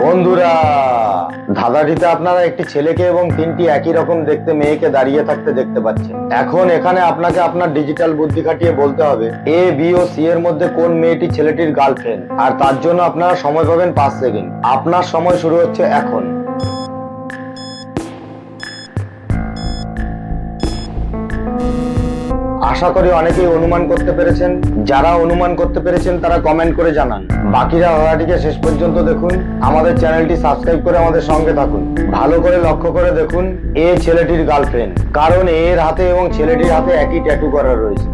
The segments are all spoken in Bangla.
বন্ধুরা, ধাঁধাটিতে আপনারা একটি ছেলেকে এবং তিনটি একই রকম দেখতে মেয়েকে দাঁড়িয়ে থাকতে দেখতে পাচ্ছেন। এখন এখানে আপনাকে আপনার ডিজিটাল বুদ্ধি খাটিয়ে বলতে হবে, এ, বি ও সি এর মধ্যে কোন মেয়েটি ছেলেটির গার্লফ্রেন্ড? আর তার জন্য আপনারা সময় পাবেন পাঁচ সেকেন্ড। আপনার সময় শুরু হচ্ছে এখন। আশা করি অনেকেই অনুমান করতে পেরেছেন। যারা অনুমান করতে পেরেছেন, তারা কমেন্ট করে জানান। বাকিরা ধারাটিকে শেষ পর্যন্ত দেখুন। আমাদের চ্যানেলটি সাবস্ক্রাইব করে আমাদের সঙ্গে থাকুন। ভালো করে লক্ষ্য করে দেখুন এ ছেলেটির গার্লফ্রেন্ড কারণ এর হাতে এবং ছেলেটির হাতে একই ট্যাটু করা রয়েছে।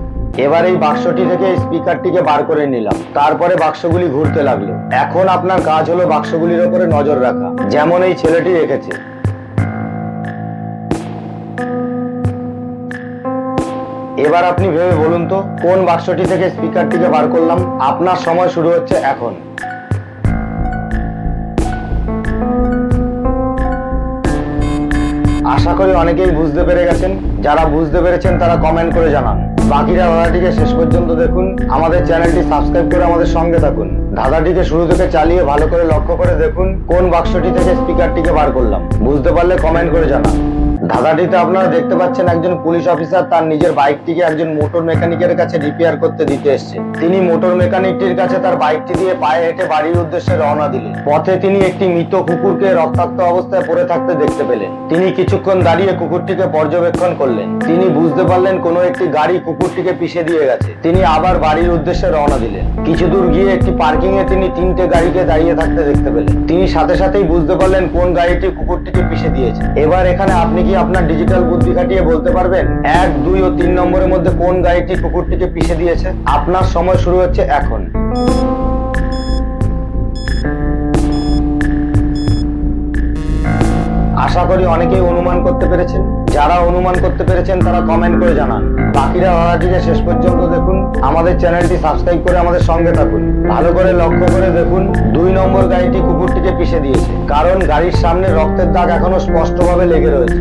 এবার এই বাক্সটি থেকে স্পিকারটিকে বার করে নিলাম। তারপরে বাক্সগুলি ঘুরতে লাগল। এখন আপনার কাজ হলো বাক্সগুলির ওপরে নজর রাখা, যেমন এই ছেলেটি রেখেছে। এবার আপনি ভেবে বলুন তো, কোন বাক্সটি থেকে স্পিকারটিকে বার করলাম? আপনার সময় শুরু হচ্ছে এখন। আশা করি অনেকেই বুঝতে পেরে গেছেন। যারা বুঝতে পেরেছেন, তারা কমেন্ট করে জানান। বাকিরা ধাঁধাটিকে শেষ পর্যন্ত দেখুন। আমাদের চ্যানেলটি সাবস্ক্রাইব করে আমাদের সঙ্গে থাকুন। ধাঁধাটিকে শুরু থেকে চালিয়ে ভালো করে লক্ষ্য করে দেখুন, কোন বাক্সটি থেকে স্পিকারটিকে বার করলাম। বুঝতে পারলে কমেন্ট করে জানান। ধাঁধাটিতে আপনারা দেখতে পাচ্ছেন একজন পুলিশ অফিসার তার নিজের বাইকটিকে একজন মোটর মেকানিকের কাছে রিপেয়ার করতে দিতে এসছে। তিনি মোটর মেকানিকটির কাছে তার বাইকটি দিয়ে পায়ে হেঁটে বাড়ির উদ্দেশ্যে রওনা দিলেন। পথে তিনি একটি মৃত কুকুরকে রক্তাক্ত অবস্থায় পড়ে থাকতে দেখতে পেলেন। তিনি কিছুক্ষণ দাঁড়িয়ে কুকুরটিকে পর্যবেক্ষণ করলেন। তিনি বুঝতে পারলেন কোনো একটি গাড়ি কুকুরটিকে পিষে দিয়ে গেছে। তিনি আবার বাড়ির উদ্দেশ্যে রওনা দিলেন। কিছু দূর গিয়ে একটি পার্কিং এ তিনি তিনটে গাড়িকে দাঁড়িয়ে থাকতে দেখতে পেলেন। তিনি সাথে সাথেই বুঝতে পারলেন কোন গাড়িটি কুকুরটিকে পিষে দিয়েছে। এবার এখানে আপনি কি আপনার ডিজিটাল বুদ্ধি খাটিয়ে বলতে পারবেন? এক, দুই ও তিন নম্বরের মধ্যে কোন গাড়িটি কুকুরটিকে পিষে দিয়েছে? আপনার সময় শুরু হচ্ছে এখন। আশা করি অনেকেই অনুমান করতে পেরেছেন। যারা অনুমান করতে পেরেছেন, তারা কমেন্ট করে জানান। বাকিরা ধারাটিকে শেষ পর্যন্ত দেখুন। আমাদের চ্যানেলটি সাবস্ক্রাইব করে আমাদের সঙ্গে থাকুন। ভালো করে লক্ষ্য করে দেখুন। দুই নম্বর গাড়িটি কুকুরটিকে পিষে দিয়েছে। কারণ গাড়ির সামনে রক্তের দাগ এখনও স্পষ্টভাবে লেগে রয়েছে।